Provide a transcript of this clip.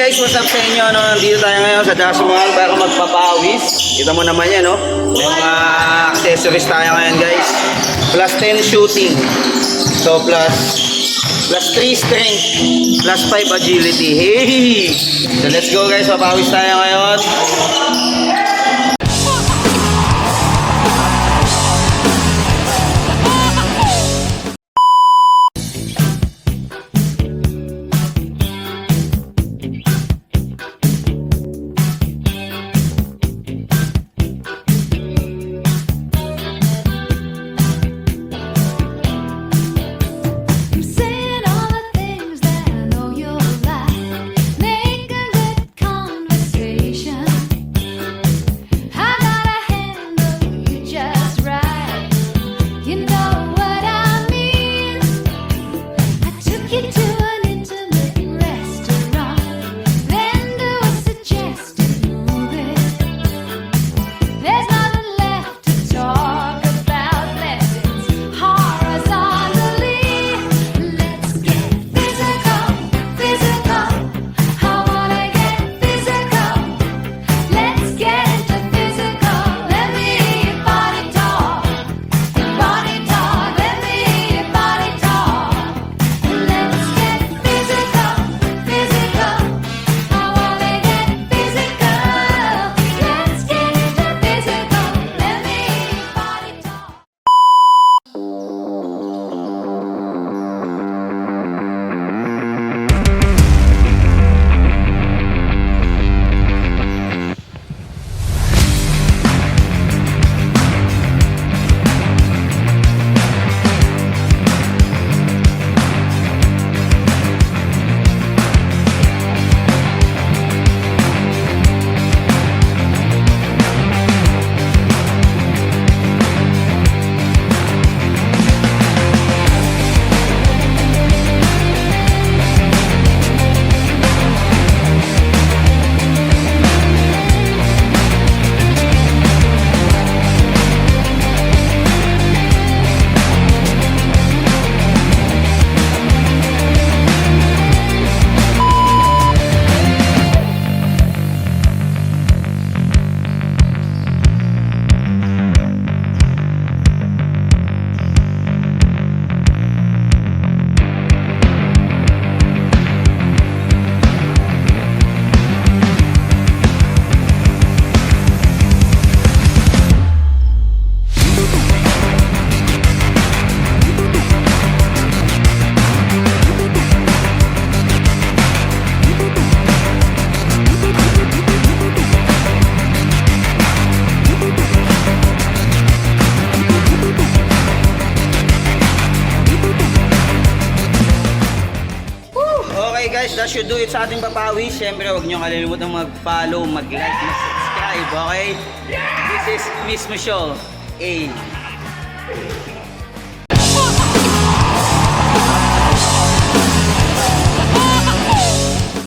guys, what's up sa inyo? No? Nandito tayo ngayon sa Dash Mall para magpapawis. Kita mo naman yan, no? May mga accessories tayo ngayon, guys. Plus 10 shooting. So, plus plus 3 strength. Plus 5 agility. Hey! So, let's go, guys. Papawis tayo ngayon. Guys, that should do it sa ating papawis. Siyempre, huwag niyo kalimutan mag-follow, mag-like, mag-subscribe, okay? This is Miss Michelle A.